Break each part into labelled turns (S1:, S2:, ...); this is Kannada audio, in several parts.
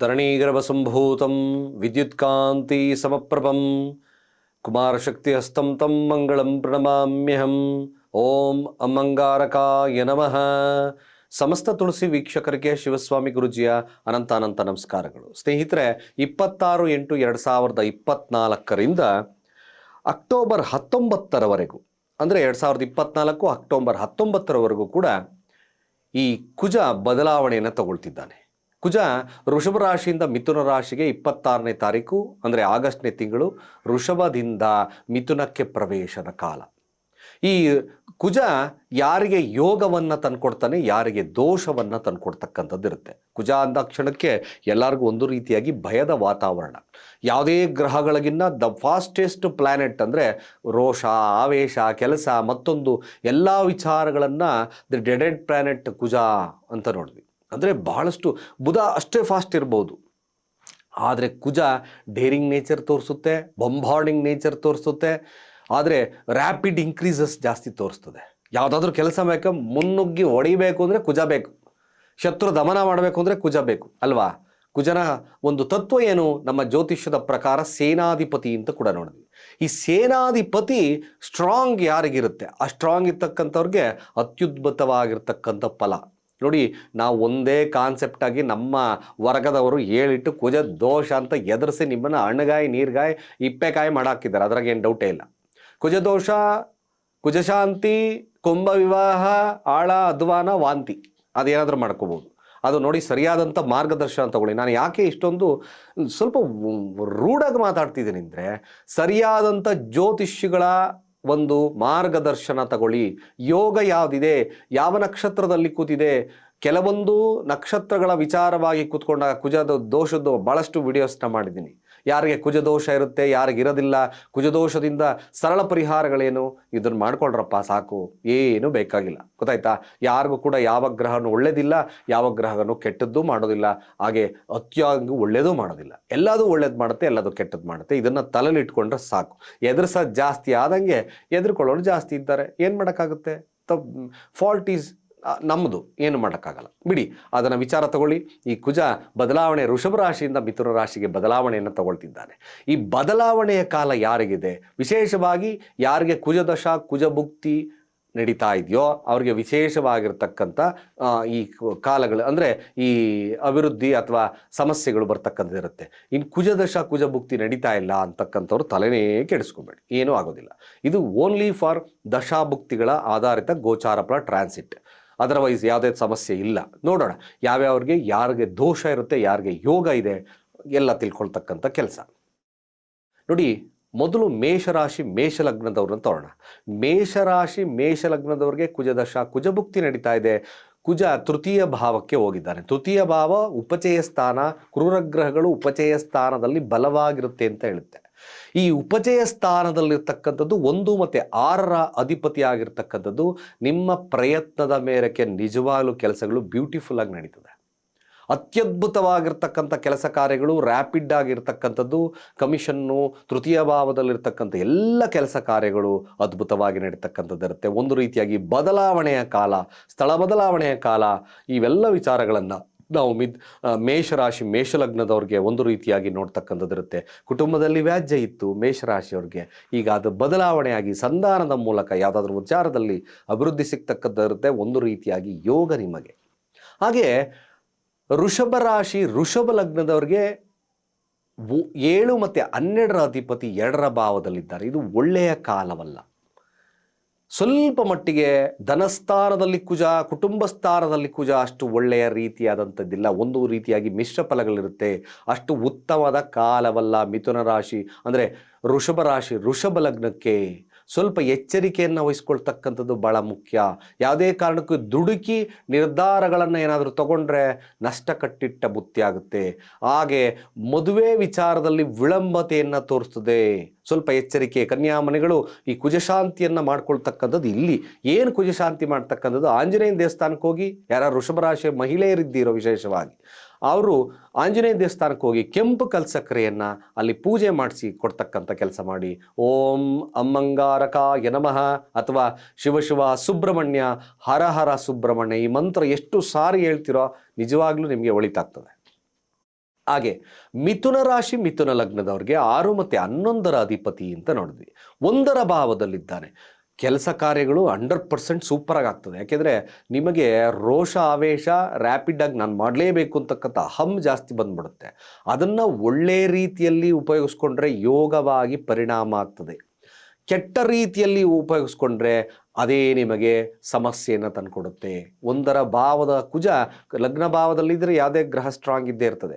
S1: ಧರಣೀಗರ್ಭಸಂಭೂತಂ ವಿದ್ಯುತ್ಕಾಂತಿ ಸಮಪ್ರಭಂ ಕುಮಾರಶಕ್ತಿಹಸ್ತಂ ತಂ ಮಂಗಳಂ ಪ್ರಣಮಾಮ್ಯಹಂ. ಓಂ ಅಮಂಗಾರಕಾಯ ನಮಃ. ಸಮಸ್ತ ತುಳಸಿ ವೀಕ್ಷಕರಿಗೆ ಶಿವಸ್ವಾಮಿ ಗುರುಜಿಯ ಅನಂತ ಅನಂತ ನಮಸ್ಕಾರಗಳು. ಸ್ನೇಹಿತರೆ, ಇಪ್ಪತ್ತಾರು ಎಂಟು ಎರಡು ಸಾವಿರದ ಇಪ್ಪತ್ನಾಲ್ಕರಿಂದ ಅಕ್ಟೋಬರ್ ಹತ್ತೊಂಬತ್ತರವರೆಗೂ, ಅಂದರೆ ಎರಡು ಸಾವಿರದ ಇಪ್ಪತ್ನಾಲ್ಕು ಅಕ್ಟೋಬರ್ ಹತ್ತೊಂಬತ್ತರವರೆಗೂ ಕೂಡ ಈ ಕುಜ ಬದಲಾವಣೆಯನ್ನು ತಗೊಳ್ತಿದ್ದಾನೆ. ಕುಜ ವೃಷಭ ರಾಶಿಯಿಂದ ಮಿಥುನ ರಾಶಿಗೆ ಇಪ್ಪತ್ತಾರನೇ ತಾರೀಕು, ಅಂದರೆ ಆಗಸ್ಟ್ನೇ ತಿಂಗಳು ವೃಷಭದಿಂದ ಮಿಥುನಕ್ಕೆ ಪ್ರವೇಶದ ಕಾಲ. ಈ ಕುಜ ಯಾರಿಗೆ ಯೋಗವನ್ನು ತಂದುಕೊಡ್ತಾನೆ, ಯಾರಿಗೆ ದೋಷವನ್ನು ತಂದುಕೊಡ್ತಕ್ಕಂಥದ್ದು ಇರುತ್ತೆ. ಕುಜ ಅಂದ ಕ್ಷಣಕ್ಕೆ ಎಲ್ಲರಿಗೂ ಒಂದು ರೀತಿಯಾಗಿ ಭಯದ ವಾತಾವರಣ. ಯಾವುದೇ ಗ್ರಹಗಳಿಗಿನ್ನ ದ ಫಾಸ್ಟೆಸ್ಟ್ ಪ್ಲ್ಯಾನೆಟ್ ಅಂದರೆ ರೋಷ, ಆವೇಶ, ಕೆಲಸ, ಮತ್ತೊಂದು ಎಲ್ಲ ವಿಚಾರಗಳನ್ನು ದಿ ಡೆಡೆಡ್ ಪ್ಲ್ಯಾನೆಟ್ ಕುಜ ಅಂತ ನೋಡಿದ್ವಿ. ಅಂದರೆ ಬಹಳಷ್ಟು ಬುಧ ಅಷ್ಟೇ ಫಾಸ್ಟ್ ಇರ್ಬೋದು. ಆದರೆ ಕುಜ ಡೇರಿಂಗ್ ನೇಚರ್ ತೋರಿಸುತ್ತೆ ಬಂಬಾರ್ಡಿಂಗ್ ನೇಚರ್ ತೋರಿಸುತ್ತೆ, ಆದರೆ ರ್ಯಾಪಿಡ್ ಇನ್ಕ್ರೀಸಸ್ ಜಾಸ್ತಿ ತೋರಿಸ್ತದೆ. ಯಾವುದಾದ್ರೂ ಕೆಲಸ ಬೇಕು, ಮುನ್ನುಗ್ಗಿ ಹೊಡಿಬೇಕು ಅಂದರೆ ಕುಜ ಬೇಕು. ಶತ್ರು ದಮನ ಮಾಡಬೇಕು ಅಂದರೆ ಕುಜ ಬೇಕು, ಅಲ್ವಾ? ಕುಜನ ಒಂದು ತತ್ವ ಏನು? ನಮ್ಮ ಜ್ಯೋತಿಷ್ಯದ ಪ್ರಕಾರ ಸೇನಾಧಿಪತಿ ಅಂತ ಕೂಡ ನೋಡಿದ್ವಿ. ಈ ಸೇನಾಧಿಪತಿ ಸ್ಟ್ರಾಂಗ್ ಯಾರಿಗಿರುತ್ತೆ? ಆ ಸ್ಟ್ರಾಂಗ್ ಇರ್ತಕ್ಕಂಥವ್ರಿಗೆ ಅತ್ಯುದ್ಭುತವಾಗಿರ್ತಕ್ಕಂಥ ಫಲ. ನೋಡಿ, ನಾವು ಒಂದೇ ಕಾನ್ಸೆಪ್ಟಾಗಿ ನಮ್ಮ ವರ್ಗದವರು ಹೇಳಿಟ್ಟು ಕುಜ ದೋಷ ಅಂತ ಎದುರಿಸಿ ನಿಮ್ಮನ್ನು ಹಣ್ಣುಗಾಯಿ ನೀರ್ಗಾಯಿ, ಇಪ್ಪೆಕಾಯಿ ಮಾಡಾಕಿದ್ದಾರೆ ಅದ್ರಾಗ ಏನು ಡೌಟೇ ಇಲ್ಲ. ಕುಜದೋಷ ಕುಜಶಾಂತಿ ಕುಂಭ ವಿವಾಹ, ಆಳ, ಅಧ್ವಾನ, ವಾಂತಿ ಅದೇನಾದರೂ ಮಾಡ್ಕೋಬೋದು. ಅದು ನೋಡಿ ಸರಿಯಾದಂಥ ಮಾರ್ಗದರ್ಶನ ತಗೊಳ್ಳಿ. ನಾನು ಯಾಕೆ ಇಷ್ಟೊಂದು ಸ್ವಲ್ಪ ರೂಢಾಗಿ ಮಾತಾಡ್ತಿದ್ದೀನಿ ಅಂದರೆ ಸರಿಯಾದಂಥ ಜ್ಯೋತಿಷ್ಯಗಳ ಒಂದು ಮಾರ್ಗದರ್ಶನ ತಗೊಳ್ಳಿ. ಯೋಗ ಯಾವುದಿದೆ? ಯಾವ ನಕ್ಷತ್ರದಲ್ಲಿ ಕೂತಿದೆ? ಕೆಲವೊಂದು ನಕ್ಷತ್ರಗಳ ವಿಚಾರವಾಗಿ ಕೂತ್ಕೊಂಡಾಗ ಕುಜದ ದೋಷದ್ದು ಭಾಳಷ್ಟು ವಿಡಿಯೋಸ್ನ ಮಾಡಿದ್ದೀನಿ. ಯಾರಿಗೆ ಕುಜದೋಷ ಇರುತ್ತೆ, ಯಾರಿಗೆ ಇರೋದಿಲ್ಲ, ಕುಜದೋಷದಿಂದ ಸರಳ ಪರಿಹಾರಗಳೇನು? ಇದನ್ನು ಮಾಡ್ಕೊಳ್ರಪ್ಪ, ಸಾಕು. ಏನು ಬೇಕಾಗಿಲ್ಲ. ಗೊತ್ತಾಯ್ತಾ? ಯಾರಿಗೂ ಕೂಡ ಯಾವ ಗ್ರಹನೂ ಒಳ್ಳೇದಿಲ್ಲ, ಯಾವ ಗ್ರಹನೂ ಕೆಟ್ಟದ್ದು ಮಾಡೋದಿಲ್ಲ. ಹಾಗೆ ಅತ್ಯಾಗ ಒಳ್ಳೇದು ಮಾಡೋದಿಲ್ಲ. ಎಲ್ಲದೂ ಒಳ್ಳೇದು ಮಾಡುತ್ತೆ, ಎಲ್ಲದೂ ಕೆಟ್ಟದ್ದು ಮಾಡುತ್ತೆ. ಇದನ್ನು ತಲೆಯಲ್ಲಿ ಇಟ್ಕೊಂಡ್ರೆ ಸಾಕು ಸಹ ಜಾಸ್ತಿ ಆದಂಗೆ ಎದುರ್ಕೊಳ್ಳೋರು ಜಾಸ್ತಿ ಇದ್ದಾರೆ. ಏನು ಮಾಡೋಕ್ಕಾಗುತ್ತೆ? ಫಾಲ್ಟ್ ಈಸ್ ನಮ್ಮದು ಏನು ಮಾಡೋಕ್ಕಾಗಲ್ಲ. ಬಿಡಿ, ಅದನ್ನು ವಿಚಾರ ತಗೊಳ್ಳಿ. ಈ ಕುಜ ಬದಲಾವಣೆ ಋಷಭ ರಾಶಿಯಿಂದ ಮಿಥುನ ರಾಶಿಗೆ ಬದಲಾವಣೆಯನ್ನು ತಗೊಳ್ತಿದ್ದಾನೆ. ಈ ಬದಲಾವಣೆಯ ಕಾಲ ಯಾರಿಗಿದೆ? ವಿಶೇಷವಾಗಿ ಯಾರಿಗೆ ಕುಜದಶ, ಕುಜಭುಕ್ತಿ ನಡೀತಾ ಇದೆಯೋ, ಅವರಿಗೆ ವಿಶೇಷವಾಗಿರ್ತಕ್ಕಂಥ ಈ ಕಾಲಗಳು ಅಂದರೆ ಈ ಅಭಿವೃದ್ಧಿ ಅಥವಾ ಸಮಸ್ಯೆಗಳು ಬರ್ತಕ್ಕಂಥದ್ದಿರುತ್ತೆ. ಇನ್ನು ಕುಜದಶ, ಕುಜಭುಕ್ತಿ ನಡೀತಾ ಇಲ್ಲ ಅಂತಕ್ಕಂಥವ್ರು ತಲೆನೇ ಕೆಡಿಸ್ಕೊಬೇಡಿ. ಏನೂ ಆಗೋದಿಲ್ಲ. ಇದು ಓನ್ಲಿ ಫಾರ್ ದಶಾಭುಕ್ತಿಗಳ ಆಧಾರಿತ ಗೋಚಾರಪುರ ಟ್ರಾನ್ಸಿಟ್ ಅದರ್ವೈಸ್ ಯಾವುದೇ ಸಮಸ್ಯೆ ಇಲ್ಲ. ನೋಡೋಣ ಯಾವ್ಯಾವ್ರಿಗೆ ಯಾರಿಗೆ ದೋಷ ಇರುತ್ತೆ, ಯಾರಿಗೆ ಯೋಗ ಇದೆ ಎಲ್ಲ ತಿಳ್ಕೊಳ್ತಕ್ಕಂಥ ಕೆಲಸ. ನೋಡಿ ಮೊದಲು ಮೇಷರಾಶಿ ಮೇಷಲಗ್ನದವ್ರನ್ನ ತೋರೋಣ. ಮೇಷರಾಶಿ ಮೇಷಲಗ್ನದವ್ರಿಗೆ ಕುಜದಶ, ಕುಜಭುಕ್ತಿ ನಡೀತಾ ಇದೆ. ಕುಜ ತೃತೀಯ ಭಾವಕ್ಕೆ ಹೋಗಿದ್ದಾನೆ ತೃತೀಯ ಭಾವ ಉಪಚಯ ಸ್ಥಾನ, ಕ್ರೂರಗ್ರಹಗಳು ಉಪಚಯ ಸ್ಥಾನದಲ್ಲಿ ಬಲವಾಗಿರುತ್ತೆ ಅಂತ ಹೇಳುತ್ತೆ. ಈ ಉಪಜಯ ಸ್ಥಾನದಲ್ಲಿರ್ತಕ್ಕಂಥದ್ದು ಒಂದು ಮತ್ತು ಆರರ ಅಧಿಪತಿ ಆಗಿರ್ತಕ್ಕಂಥದ್ದು ನಿಮ್ಮ ಪ್ರಯತ್ನದ ಮೇರೆಗೆ ನಿಜವಾಗ್ಲೂ ಕೆಲಸಗಳು ಬ್ಯೂಟಿಫುಲ್ ಆಗಿ ನಡೀತದೆ. ಅತ್ಯದ್ಭುತವಾಗಿರ್ತಕ್ಕಂಥ ಕೆಲಸ ಕಾರ್ಯಗಳು ರ್ಯಾಪಿಡ್ ಆಗಿರ್ತಕ್ಕಂಥದ್ದು ಕಮಿಷನ್ನು ತೃತೀಯ ಭಾವದಲ್ಲಿರ್ತಕ್ಕಂಥ ಎಲ್ಲ ಕೆಲಸ ಕಾರ್ಯಗಳು ಅದ್ಭುತವಾಗಿ ನಡೀತಕ್ಕಂಥದ್ದು ಇರುತ್ತೆ. ಒಂದು ರೀತಿಯಾಗಿ ಬದಲಾವಣೆಯ ಕಾಲ, ಸ್ಥಳ ಬದಲಾವಣೆಯ ಕಾಲ, ಇವೆಲ್ಲ ವಿಚಾರಗಳನ್ನು ನಾವು ಮಿದ್ ಮೇಷರಾಶಿ, ಮೇಷಲಗ್ನದವ್ರಿಗೆ ಒಂದು ರೀತಿಯಾಗಿ ನೋಡ್ತಕ್ಕಂಥದ್ದಿರುತ್ತೆ. ಕುಟುಂಬದಲ್ಲಿ ವ್ಯಾಜ್ಯ ಇತ್ತು, ಮೇಷರಾಶಿಯವ್ರಿಗೆ. ಈಗ ಅದು ಬದಲಾವಣೆಯಾಗಿ ಸಂಧಾನದ ಮೂಲಕ ಯಾವುದಾದ್ರೂ ವಿಚಾರದಲ್ಲಿ ಅಭಿವೃದ್ಧಿ ಸಿಗ್ತಕ್ಕಂಥದ್ದಿರುತ್ತೆ, ಒಂದು ರೀತಿಯಾಗಿ ಯೋಗ ನಿಮಗೆ. ಹಾಗೆ ಋಷಭ ರಾಶಿ ಋಷಭ ಲಗ್ನದವ್ರಿಗೆ ಏಳು ಮತ್ತು ಹನ್ನೆರಡರ ಅಧಿಪತಿ ಎರಡರ ಭಾವದಲ್ಲಿದ್ದಾರೆ. ಇದು ಒಳ್ಳೆಯ ಕಾಲವಲ್ಲ. ಸ್ವಲ್ಪ ಮಟ್ಟಿಗೆ ಧನಸ್ಥಾನದಲ್ಲಿ ಕುಜ ಕುಟುಂಬ ಸ್ಥಾನದಲ್ಲಿ ಕುಜ ಅಷ್ಟು ಒಳ್ಳೆಯ ರೀತಿಯಾದಂಥದ್ದಿಲ್ಲ. ಒಂದು ರೀತಿಯಾಗಿ ಮಿಶ್ರ ಫಲಗಳಿರುತ್ತೆ. ಅಷ್ಟು ಉತ್ತಮವಾದ ಕಾಲವಲ್ಲ ಮಿಥುನ ರಾಶಿ. ಅಂದರೆ ಋಷಭ ರಾಶಿ ಋಷಭ ಲಗ್ನಕ್ಕೆ ಸ್ವಲ್ಪ ಎಚ್ಚರಿಕೆಯನ್ನು ವಹಿಸ್ಕೊಳ್ತಕ್ಕಂಥದ್ದು ಭಾಳ ಮುಖ್ಯ. ಯಾವುದೇ ಕಾರಣಕ್ಕೂ ದುಡುಕಿ ನಿರ್ಧಾರಗಳನ್ನು ಏನಾದರೂ ತಗೊಂಡ್ರೆ ನಷ್ಟ ಕಟ್ಟಿಟ್ಟ ಬುತ್ತಿ ಆಗುತ್ತೆ. ಹಾಗೆ ಮದುವೆ ವಿಚಾರದಲ್ಲಿ ವಿಳಂಬತೆಯನ್ನು ತೋರಿಸ್ತದೆ. ಸ್ವಲ್ಪ ಎಚ್ಚರಿಕೆ, ಕನ್ಯಾಮನೆಗಳು ಈ ಕುಜಶಾಂತಿಯನ್ನು ಮಾಡ್ಕೊಳ್ತಕ್ಕಂಥದ್ದು ಇಲ್ಲಿ. ಏನು ಕುಜಶಾಂತಿ ಮಾಡ್ತಕ್ಕಂಥದ್ದು? ಆಂಜನೇಯನ ದೇವಸ್ಥಾನಕ್ಕೆ ಹೋಗಿ ಯಾರು ವೃಷಭ ರಾಶಿಯ ಮಹಿಳೆಯರಿದ್ದೀರೋ ವಿಶೇಷವಾಗಿ. ಅವರು ಆಂಜನೇಯ ದೇವಸ್ಥಾನಕ್ಕೆ ಹೋಗಿ ಕೆಂಪು ಕಲ್ಸಕ್ಕರೆಯನ್ನು ಅಲ್ಲಿ ಪೂಜೆ ಮಾಡಿಸಿ ಕೊಡ್ತಕ್ಕಂಥ ಕೆಲಸ ಮಾಡಿ. ಓಂ ಅಮ್ಮಂಗಾರಕ ಯನಮಃ ಅಥವಾ ಶಿವಶಿವ ಶಿವ ಸುಬ್ರಹ್ಮಣ್ಯ ಹರ ಹರ ಸುಬ್ರಹ್ಮಣ್ಯ ಈ ಮಂತ್ರ ಎಷ್ಟು ಸಾರಿ ಹೇಳ್ತಿರೋ ನಿಜವಾಗ್ಲೂ ನಿಮಗೆ ಒಳಿತಾಗ್ತದೆ. ಹಾಗೆ ಮಿಥುನ ರಾಶಿ ಮಿಥುನ ಲಗ್ನದವ್ರಿಗೆ ಆರು ಮತ್ತು ಹನ್ನೊಂದರ ಅಧಿಪತಿ ಅಂತ ನೋಡಿದ್ವಿ. ಒಂದರ ಭಾವದಲ್ಲಿದ್ದಾನೆ. ಕೆಲಸ ಕಾರ್ಯಗಳು ಹಂಡ್ರೆಡ್ ಪರ್ಸೆಂಟ್ ಸೂಪರಾಗಿ ಆಗ್ತದೆ ಯಾಕೆಂದರೆ ನಿಮಗೆ ರೋಷ ಆವೇಶ ರ್ಯಾಪಿಡಾಗಿ ನಾನು ಮಾಡಲೇಬೇಕು ಅಂತಕ್ಕಂಥ ಹಮ್ ಜಾಸ್ತಿ ಬಂದ್ಬಿಡುತ್ತೆ. ಅದನ್ನು ಒಳ್ಳೆಯ ರೀತಿಯಲ್ಲಿ ಉಪಯೋಗಿಸ್ಕೊಂಡ್ರೆ ಯೋಗವಾಗಿ ಪರಿಣಾಮ ಆಗ್ತದೆ. ಕೆಟ್ಟ ರೀತಿಯಲ್ಲಿ ಉಪಯೋಗಿಸ್ಕೊಂಡ್ರೆ ಅದೇ ನಿಮಗೆ ಸಮಸ್ಯೆಯನ್ನು ತಂದುಕೊಡುತ್ತೆ. ಒಂದರ ಭಾವದ ಕುಜ ಲಗ್ನ ಭಾವದಲ್ಲಿದ್ದರೆ ಯಾವುದೇ ಗ್ರಹ ಸ್ಟ್ರಾಂಗ್ ಇದ್ದೇ ಇರ್ತದೆ.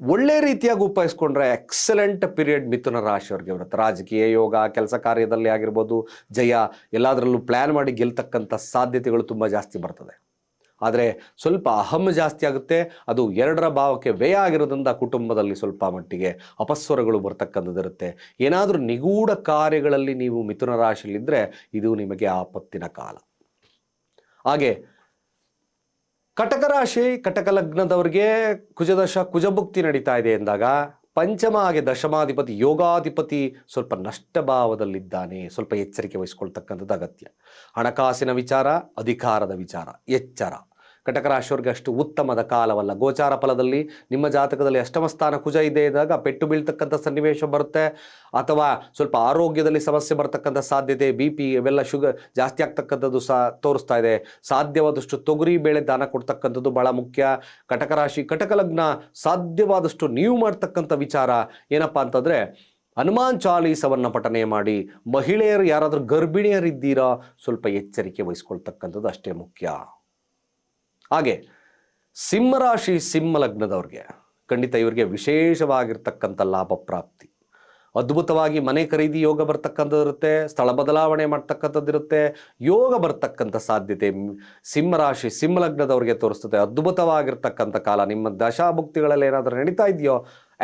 S1: ಒಳ್ಳೆ ರೀತಿಯಾಗಿ ಉಪಯೋಗಿಸ್ಕೊಂಡ್ರೆ ಎಕ್ಸಲೆಂಟ್ ಪೀರಿಯಡ್ ಮಿಥುನ ರಾಶಿಯವ್ರಿಗೆ ಬರುತ್ತೆ. ರಾಜಕೀಯ ಯೋಗ, ಕೆಲಸ ಕಾರ್ಯದಲ್ಲಿ ಆಗಿರ್ಬೋದು, ಜಯ, ಎಲ್ಲದರಲ್ಲೂ ಪ್ಲ್ಯಾನ್ ಮಾಡಿ ಗೆಲ್ತಕ್ಕಂಥ ಸಾಧ್ಯತೆಗಳು ತುಂಬ ಜಾಸ್ತಿ ಬರ್ತದೆ. ಆದರೆ ಸ್ವಲ್ಪ ಅಹಂ ಜಾಸ್ತಿ ಆಗುತ್ತೆ. ಅದು ಎರಡರ ಭಾವಕ್ಕೆ ವ್ಯಯ ಆಗಿರೋದ್ರಿಂದ ಕುಟುಂಬದಲ್ಲಿ ಸ್ವಲ್ಪ ಮಟ್ಟಿಗೆ ಅಪಸ್ವರಗಳು ಬರ್ತಕ್ಕಂಥದ್ದಿರುತ್ತೆ ಏನಾದರೂ ನಿಗೂಢ ಕಾರ್ಯಗಳಲ್ಲಿ ನೀವು ಮಿಥುನ ರಾಶಿಯಲ್ಲಿದ್ದರೆ ಇದು ನಿಮಗೆ ಆಪತ್ತಿನ ಕಾಲ. ಹಾಗೆ ಕಟಕ ರಾಶಿ, ಕಟಕ ಲಗ್ನದವರಿಗೆ ಕುಜದಶ, ಕುಜಭುಕ್ತಿ ನಡೀತಾ ಇದೆ ಎಂದಾಗ ಪಂಚಮ ಹಾಗೆ ದಶಮಾಧಿಪತಿ, ಯೋಗಾಧಿಪತಿ ಸ್ವಲ್ಪ ನಷ್ಟ ಭಾವದಲ್ಲಿದ್ದಾನೆ ಸ್ವಲ್ಪ ಎಚ್ಚರಿಕೆ ವಹಿಸ್ಕೊಳ್ತಕ್ಕಂಥದ್ದು ಅಗತ್ಯ. ಹಣಕಾಸಿನ ವಿಚಾರ, ಅಧಿಕಾರದ ವಿಚಾರ, ಎಚ್ಚರ. ಕಟಕ ರಾಶಿಯವ್ರಿಗೆ ಅಷ್ಟು ಉತ್ತಮದ ಕಾಲವಲ್ಲ. ಗೋಚಾರ ಫಲದಲ್ಲಿ ನಿಮ್ಮ ಜಾತಕದಲ್ಲಿ ಅಷ್ಟಮ ಸ್ಥಾನ ಕುಜ ಇದೆ ಇದ್ದಾಗ ಪೆಟ್ಟು ಬೀಳ್ತಕ್ಕಂಥ ಸನ್ನಿವೇಶ ಬರುತ್ತೆ. ಅಥವಾ ಸ್ವಲ್ಪ ಆರೋಗ್ಯದಲ್ಲಿ ಸಮಸ್ಯೆ ಬರತಕ್ಕಂಥ ಸಾಧ್ಯತೆ, ಬಿ ಪಿ ಇವೆಲ್ಲ ಶುಗರ್ ಜಾಸ್ತಿ ಆಗ್ತಕ್ಕಂಥದ್ದು ಸಹ ತೋರಿಸ್ತಾ ಇದೆ. ಸಾಧ್ಯವಾದಷ್ಟು ತೊಗರಿ ಬೇಳೆ ದಾನ ಕೊಡ್ತಕ್ಕಂಥದ್ದು ಭಾಳ ಮುಖ್ಯ. ಕಟಕ ರಾಶಿ ಕಟಕ ಲಗ್ನ ಸಾಧ್ಯವಾದಷ್ಟು ನೀವು ಮಾಡ್ತಕ್ಕಂಥ ವಿಚಾರ ಏನಪ್ಪ ಅಂತಂದರೆ ಹನುಮಾನ್ ಚಾಲೀಸವನ್ನು ಪಠನೆ ಮಾಡಿ. ಮಹಿಳೆಯರು ಯಾರಾದರೂ ಗರ್ಭಿಣಿಯರಿದ್ದೀರಾ ಸ್ವಲ್ಪ ಎಚ್ಚರಿಕೆ ವಹಿಸ್ಕೊಳ್ತಕ್ಕಂಥದ್ದು ಅಷ್ಟೇ ಮುಖ್ಯ. ಹಾಗೆ ಸಿಂಹರಾಶಿ ಸಿಂಹ ಲಗ್ನದವ್ರಿಗೆ ಖಂಡಿತ ಇವರಿಗೆ ವಿಶೇಷವಾಗಿರ್ತಕ್ಕಂಥ ಲಾಭ ಪ್ರಾಪ್ತಿ. ಅದ್ಭುತವಾಗಿ ಮನೆ ಖರೀದಿ ಯೋಗ ಬರ್ತಕ್ಕಂಥದ್ದು ಇರುತ್ತೆ, ಸ್ಥಳ ಬದಲಾವಣೆ ಮಾಡ್ತಕ್ಕಂಥದ್ದು ಇರುತ್ತೆ, ಯೋಗ ಬರ್ತಕ್ಕಂಥ ಸಾಧ್ಯತೆ ಸಿಂಹರಾಶಿ ಸಿಂಹ ಲಗ್ನದವ್ರಿಗೆ ತೋರಿಸ್ತದೆ. ಅದ್ಭುತವಾಗಿರ್ತಕ್ಕಂಥ ಕಾಲ, ನಿಮ್ಮ ದಶಾಭುಕ್ತಿಗಳಲ್ಲಿ ಏನಾದರೂ ನಡೀತಾ ಇದೆಯೋ,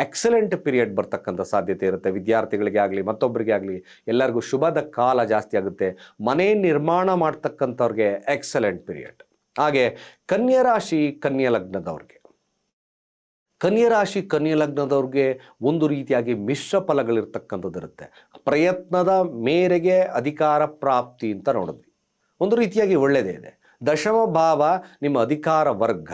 S1: ಎಕ್ಸಲೆಂಟ್ ಪೀರಿಯಡ್ ಬರ್ತಕ್ಕಂಥ ಸಾಧ್ಯತೆ ಇರುತ್ತೆ. ವಿದ್ಯಾರ್ಥಿಗಳಿಗೆ ಆಗಲಿ ಮತ್ತೊಬ್ಬರಿಗೆ ಆಗಲಿ, ಎಲ್ಲರಿಗೂ ಶುಭದ ಕಾಲ ಜಾಸ್ತಿ ಆಗುತ್ತೆ. ಮನೆ ನಿರ್ಮಾಣ ಮಾಡ್ತಕ್ಕಂಥವ್ರಿಗೆ ಎಕ್ಸಲೆಂಟ್ ಪೀರಿಯಡ್. ಹಾಗೆ ಕನ್ಯಾ ರಾಶಿ, ಕನ್ಯಾ ಲಗ್ನದವ್ರಿಗೆ. ಕನ್ಯಾ ರಾಶಿ, ಕನ್ಯಾ ಲಗ್ನದವ್ರಿಗೆ ಒಂದು ರೀತಿಯಾಗಿ ಮಿಶ್ರ ಫಲಗಳಿರ್ತಕ್ಕಂಥದ್ದಿರುತ್ತೆ ಪ್ರಯತ್ನದ ಮೇರೆಗೆ ಅಧಿಕಾರ ಪ್ರಾಪ್ತಿ ಅಂತ ನೋಡಿದ್ವಿ. ಒಂದು ರೀತಿಯಾಗಿ ಒಳ್ಳೆಯದೇ ಇದೆ. ದಶಮ ಭಾವ ನಿಮ್ಮ ಅಧಿಕಾರ ವರ್ಗ.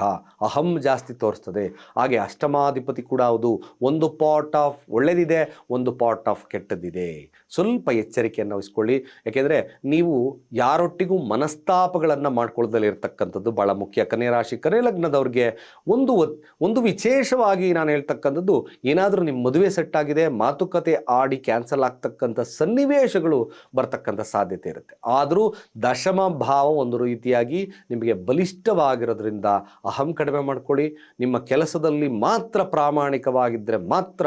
S1: ಅಹಂ ಜಾಸ್ತಿ ತೋರಿಸ್ತದೆ. ಹಾಗೆ ಅಷ್ಟಮಾಧಿಪತಿ ಕೂಡ ಹೌದು. ಒಂದು ಪಾರ್ಟ್ ಆಫ್ ಒಳ್ಳೆಯದಿದೆ ಒಂದು ಪಾರ್ಟ್ ಆಫ್ ಕೆಟ್ಟದಿದೆ ಸ್ವಲ್ಪ ಎಚ್ಚರಿಕೆಯನ್ನು ವಹಿಸ್ಕೊಳ್ಳಿ. ಯಾಕೆಂದರೆ ನೀವು ಯಾರೊಟ್ಟಿಗೂ ಮನಸ್ತಾಪಗಳನ್ನು ಮಾಡ್ಕೊಳ್ದಲೇ ಇರತಕ್ಕಂಥದ್ದು ಭಾಳ ಮುಖ್ಯ. ಕನ್ಯಾ ರಾಶಿ ಕನೆ ಲಗ್ನದವ್ರಿಗೆ ಒಂದು ಒಂದು ವಿಶೇಷವಾಗಿ ನಾನು ಹೇಳ್ತಕ್ಕಂಥದ್ದು, ಏನಾದರೂ ನಿಮ್ಮ ಮದುವೆ ಸೆಟ್ ಆಗಿದೆ, ಮಾತುಕತೆ ಆಡಿ ಕ್ಯಾನ್ಸಲ್ ಆಗ್ತಕ್ಕಂಥ ಸನ್ನಿವೇಶಗಳು ಬರ್ತಕ್ಕಂಥ ಸಾಧ್ಯತೆ ಇರುತ್ತೆ. ಆದರೂ ದಶಮ ಭಾವ ಒಂದು ರೀತಿಯಾಗಿ ನಿಮಗೆ ಬಲಿಷ್ಠವಾಗಿರೋದ್ರಿಂದ ಅಹಂ ಕಡಿಮೆ ಮಾಡ್ಕೊಳ್ಳಿ. ನಿಮ್ಮ ಕೆಲಸದಲ್ಲಿ ಮಾತ್ರ ಪ್ರಾಮಾಣಿಕವಾಗಿದ್ದರೆ ಮಾತ್ರ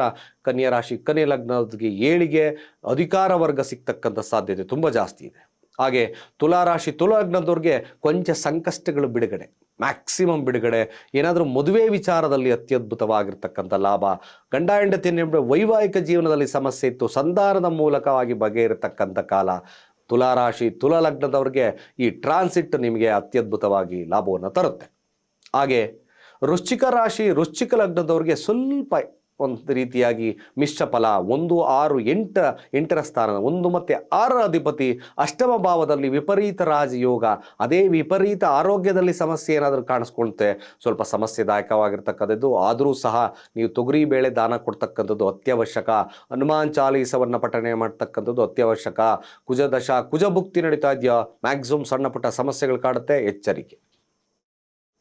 S1: ಕನ್ಯಾ ರಾಶಿ, ಕನ್ಯಾ ಲಗ್ನದೊಂದಿಗೆ ಏಳಿಗೆ ಅಧಿಕಾರ ವರ್ಗ ಸಿಗ್ತಕ್ಕಂಥ ಸಾಧ್ಯತೆ ತುಂಬ ಜಾಸ್ತಿ ಇದೆ. ಹಾಗೆ ತುಲಾರಾಶಿ ತುಲಾ ಲಗ್ನದವ್ರಿಗೆ ಕೊಂಚ ಸಂಕಷ್ಟಗಳು ಬಿಡುಗಡೆ ಮ್ಯಾಕ್ಸಿಮಮ್ ಬಿಡುಗಡೆ, ಏನಾದರೂ ಮದುವೆ ವಿಚಾರದಲ್ಲಿ ಅತ್ಯದ್ಭುತವಾಗಿರ್ತಕ್ಕಂಥ ಲಾಭ, ಗಂಡ ಹೆಂಡತಿ ವೈವಾಹಿಕ ಜೀವನದಲ್ಲಿ ಸಮಸ್ಯೆ ಇತ್ತು, ಸಂಧಾನದ ಮೂಲಕವಾಗಿ ಬಗೆಯಿರತಕ್ಕಂಥ ಕಾಲ ತುಲಾರಾಶಿ ತುಲಾ ಲಗ್ನದವ್ರಿಗೆ ಈ ಟ್ರಾನ್ಸಿಟ್ ನಿಮಗೆ ಅತ್ಯದ್ಭುತವಾಗಿ ಲಾಭವನ್ನು ತರುತ್ತೆ. ಹಾಗೆ ವೃಶ್ಚಿಕ ರಾಶಿ ವೃಶ್ಚಿಕ ಲಗ್ನದವ್ರಿಗೆ ಸ್ವಲ್ಪ ಒಂದು ರೀತಿಯಾಗಿ ಮಿಶ್ರ ಫಲ ಒಂದು ಆರು ಎಂಟ, ಎಂಟರ ಸ್ಥಾನ, ಒಂದು ಮತ್ತು ಆರರ ಅಧಿಪತಿ, ಅಷ್ಟಮ ಭಾವದಲ್ಲಿ ವಿಪರೀತ ರಾಜಯೋಗ, ಅದೇ ವಿಪರೀತ ಆರೋಗ್ಯದಲ್ಲಿ ಸಮಸ್ಯೆ ಏನಾದರೂ ಕಾಣಿಸ್ಕೊಳ್ತೆ ಸ್ವಲ್ಪ ಸಮಸ್ಯೆದಾಯಕವಾಗಿರ್ತಕ್ಕಂಥದ್ದು. ಆದರೂ ಸಹ ನೀವು ತೊಗರಿ ಬೇಳೆ ದಾನ ಕೊಡ್ತಕ್ಕಂಥದ್ದು ಅತ್ಯವಶ್ಯಕ. ಹನುಮಾನ್ ಚಾಲೀಸವನ್ನು ಪಠಣೆ ಮಾಡ್ತಕ್ಕಂಥದ್ದು ಅತ್ಯವಶ್ಯಕ. ಕುಜದಶ, ಕುಜಭುಕ್ತಿ ನಡೀತಾ ಇದೆಯಾ? ಮ್ಯಾಕ್ಸಿಮಮ್ ಸಣ್ಣ ಸಮಸ್ಯೆಗಳು ಕಾಡುತ್ತೆ, ಎಚ್ಚರಿಕೆ.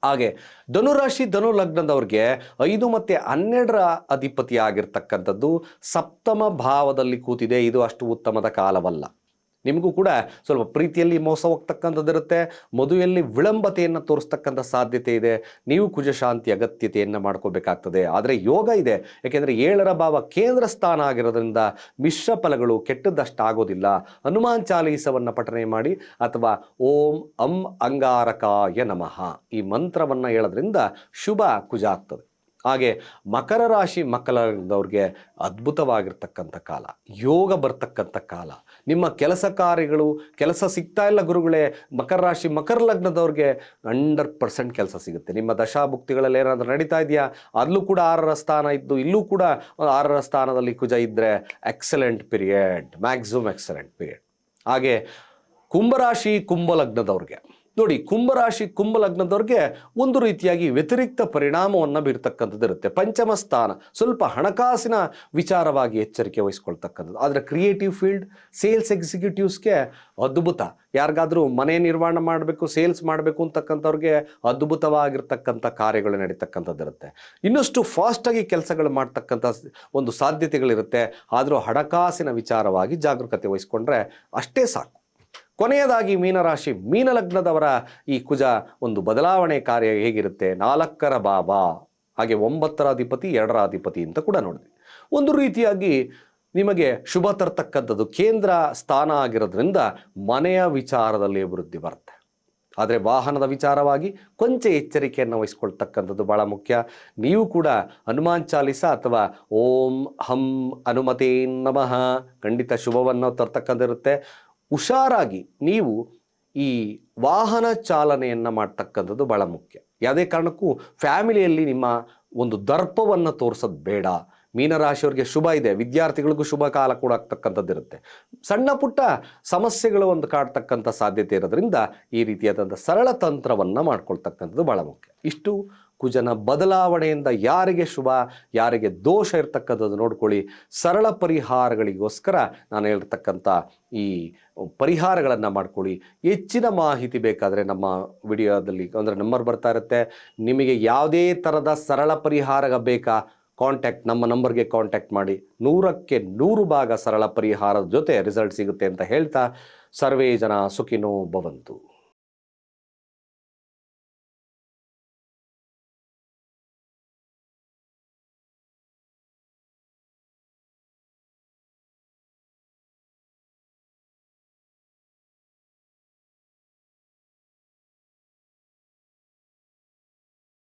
S1: ಹಾಗೆ ಧನುರಾಶಿ ಧನು ಲಗ್ನದವ್ರಿಗೆ ಐದು ಮತ್ತು ಹನ್ನೆರಡರ ಅಧಿಪತಿ ಆಗಿರ್ತಕ್ಕಂಥದ್ದು ಸಪ್ತಮ ಭಾವದಲ್ಲಿ ಕೂತಿದೆ. ಇದು ಅಷ್ಟು ಉತ್ತಮದ ಕಾಲವಲ್ಲ. ನಿಮಗೂ ಕೂಡ ಸ್ವಲ್ಪ ಪ್ರೀತಿಯಲ್ಲಿ ಮೋಸ ಹೋಗ್ತಕ್ಕಂಥದ್ದಿರುತ್ತೆ. ಮದುವೆಯಲ್ಲಿ ವಿಳಂಬತೆಯನ್ನು ತೋರಿಸ್ತಕ್ಕಂಥ ಸಾಧ್ಯತೆ ಇದೆ. ನೀವು ಕುಜಶಾಂತಿ ಅಗತ್ಯತೆಯನ್ನು ಮಾಡ್ಕೋಬೇಕಾಗ್ತದೆ. ಆದರೆ ಯೋಗ ಇದೆ. ಯಾಕೆಂದರೆ ಏಳರ ಭಾವ ಕೇಂದ್ರ ಸ್ಥಾನ ಆಗಿರೋದ್ರಿಂದ ಮಿಶ್ರ ಫಲಗಳು ಕೆಟ್ಟದ್ದಷ್ಟು ಆಗೋದಿಲ್ಲ ಹನುಮಾನ್ ಚಾಲೀಸವನ್ನು ಪಠನೆ ಮಾಡಿ ಅಥವಾ ಓಂ ಅಂ ಅಂಗಾರಕಾಯ ನಮಃ ಈ ಮಂತ್ರವನ್ನು ಹೇಳೋದ್ರಿಂದ ಶುಭ ಕುಜ ಆಗ್ತದೆ. ಹಾಗೆ ಮಕರ ರಾಶಿ ಮಕ್ಕಳವ್ರಿಗೆ ಅದ್ಭುತವಾಗಿರ್ತಕ್ಕಂಥ ಕಾಲ, ಯೋಗ ಬರ್ತಕ್ಕಂಥ ಕಾಲ. ನಿಮ್ಮ ಕೆಲಸ ಕಾರ್ಯಗಳು, ಕೆಲಸ ಸಿಗ್ತಾ ಇಲ್ಲ ಗುರುಗಳೇ, ಮಕರ ರಾಶಿ ಮಕರ ಲಗ್ನದವ್ರಿಗೆ ಹಂಡ್ರೆಡ್ ಪರ್ಸೆಂಟ್ ಕೆಲಸ ಸಿಗುತ್ತೆ. ನಿಮ್ಮ ದಶಾಭುಕ್ತಿಗಳಲ್ಲಿ ಏನಾದರೂ ನಡೀತಾ ಇದೆಯಾ? ಅಲ್ಲೂ ಕೂಡ ಆರರ ಸ್ಥಾನ ಇದ್ದು, ಇಲ್ಲೂ ಕೂಡ ಆರರ ಸ್ಥಾನದಲ್ಲಿ ಕುಜ ಇದ್ದರೆ excellent period maximum excellent period ಹಾಗೆ ಕುಂಭರಾಶಿ ಕುಂಭ ಲಗ್ನದವ್ರಿಗೆ ನೋಡಿ, ಕುಂಭರಾಶಿ ಕುಂಭ ಲಗ್ನದವ್ರಿಗೆ ಒಂದು ರೀತಿಯಾಗಿ ವ್ಯತಿರಿಕ್ತ ಪರಿಣಾಮವನ್ನು ಬೀರ್ತಕ್ಕಂಥದ್ದು ಇರುತ್ತೆ. ಪಂಚಮ ಸ್ಥಾನ, ಸ್ವಲ್ಪ ಹಣಕಾಸಿನ ವಿಚಾರವಾಗಿ ಎಚ್ಚರಿಕೆ ವಹಿಸ್ಕೊಳ್ತಕ್ಕಂಥದ್ದು. ಆದರೆ ಕ್ರಿಯೇಟಿವ್ ಫೀಲ್ಡ್ ಸೇಲ್ಸ್ ಎಕ್ಸಿಕ್ಯೂಟಿವ್ಸ್ಗೆ ಅದ್ಭುತ. ಯಾರಿಗಾದರೂ ಮನೆ ನಿರ್ವಹಣೆ ಮಾಡಬೇಕು ಸೇಲ್ಸ್ ಮಾಡಬೇಕು ಅಂತಕ್ಕಂಥವ್ರಿಗೆ ಅದ್ಭುತವಾಗಿರ್ತಕ್ಕಂಥ ಕಾರ್ಯಗಳು ನಡೀತಕ್ಕಂಥದ್ದು ಇರುತ್ತೆ. ಇನ್ನಷ್ಟು ಫಾಸ್ಟಾಗಿ ಕೆಲಸಗಳು ಮಾಡ್ತಕ್ಕಂಥ ಒಂದು ಸಾಧ್ಯತೆಗಳಿರುತ್ತೆ. ಆದರೂ ಹಣಕಾಸಿನ ವಿಚಾರವಾಗಿ ಜಾಗರೂಕತೆ ವಹಿಸ್ಕೊಂಡ್ರೆ ಅಷ್ಟೇ ಸಾಕು. ಕೊನೆಯದಾಗಿ ಮೀನರಾಶಿ ಮೀನಲಗ್ನದವರ ಈ ಕುಜ ಒಂದು ಬದಲಾವಣೆ ಕಾರ್ಯ ಹೇಗಿರುತ್ತೆ? ನಾಲ್ಕರ ಬಾಬಾ ಹಾಗೆ ಒಂಬತ್ತರ ಅಧಿಪತಿ ಎರಡರ ಅಧಿಪತಿ ಅಂತ ಕೂಡ ನೋಡಿದೆ ಒಂದು ರೀತಿಯಾಗಿ ನಿಮಗೆ ಶುಭ ತರ್ತಕ್ಕಂಥದ್ದು ಕೇಂದ್ರ ಸ್ಥಾನ ಆಗಿರೋದ್ರಿಂದ ಮನೆಯ ವಿಚಾರದಲ್ಲಿ ಅಭಿವೃದ್ಧಿ ಬರುತ್ತೆ. ಆದರೆ ವಾಹನದ ವಿಚಾರವಾಗಿ ಕೊಂಚ ಎಚ್ಚರಿಕೆಯನ್ನು ವಹಿಸ್ಕೊಳ್ತಕ್ಕಂಥದ್ದು ಭಾಳ ಮುಖ್ಯ. ನೀವು ಕೂಡ ಹನುಮಾನ್ ಚಾಲಿಸ ಅಥವಾ ಓಂ ಹಂ ಹನುಮತೇ ನಮಃ ಖಂಡಿತ ಶುಭವನ್ನು ತರ್ತಕ್ಕಂಥಿರುತ್ತೆ ಹುಷಾರಾಗಿ ನೀವು ಈ ವಾಹನ ಚಾಲನೆಯನ್ನು ಮಾಡ್ತಕ್ಕಂಥದ್ದು ಭಾಳ ಮುಖ್ಯ. ಯಾವುದೇ ಕಾರಣಕ್ಕೂ ಫ್ಯಾಮಿಲಿಯಲ್ಲಿ ನಿಮ್ಮ ಒಂದು ದರ್ಪವನ್ನು ತೋರಿಸೋದು ಬೇಡ. ಮೀನರಾಶಿಯವರಿಗೆ ಶುಭ ಇದೆ. ವಿದ್ಯಾರ್ಥಿಗಳಿಗೂ ಶುಭ ಕಾಲ ಕೂಡ ಆಗ್ತಕ್ಕಂಥದ್ದಿರುತ್ತೆ. ಸಣ್ಣ ಪುಟ್ಟ ಸಮಸ್ಯೆಗಳು ಒಂದು ಕಾಡ್ತಕ್ಕಂಥ ಸಾಧ್ಯತೆ ಇರೋದ್ರಿಂದ ಈ ರೀತಿಯಾದಂಥ ಸರಳ ತಂತ್ರವನ್ನು ಮಾಡ್ಕೊಳ್ತಕ್ಕಂಥದ್ದು ಭಾಳ ಮುಖ್ಯ. ಇಷ್ಟು ಕುಜನ ಬದಲಾವಣೆಯಿಂದ ಯಾರಿಗೆ ಶುಭ, ಯಾರಿಗೆ ದೋಷ ಇರ್ತಕ್ಕಂಥದ್ದು ನೋಡ್ಕೊಳ್ಳಿ. ಸರಳ ಪರಿಹಾರಗಳಿಗೋಸ್ಕರ ನಾನು ಹೇಳ್ತಕ್ಕಂಥ ಈ ಪರಿಹಾರಗಳನ್ನು ಮಾಡ್ಕೊಳ್ಳಿ. ಹೆಚ್ಚಿನ ಮಾಹಿತಿ ಬೇಕಾದರೆ ನಮ್ಮ ವಿಡಿಯೋದಲ್ಲಿ ಅಂದರೆ ನಂಬರ್ ಬರ್ತಾ ಇರುತ್ತೆ. ನಿಮಗೆ ಯಾವುದೇ ಥರದ ಸರಳ ಪರಿಹಾರ ಬೇಕಾ? ಕಾಂಟ್ಯಾಕ್ಟ್ ನಮ್ಮ ನಂಬರ್ಗೆ ಕಾಂಟ್ಯಾಕ್ಟ್ ಮಾಡಿ. ನೂರಕ್ಕೆ ನೂರು ಭಾಗ ಸರಳ ಪರಿಹಾರದ ಜೊತೆ ರಿಸಲ್ಟ್ ಸಿಗುತ್ತೆ ಅಂತ ಹೇಳ್ತಾ, ಸರ್ವೇ ಜನ ಸುಖಿನೋ ಭವಂತು.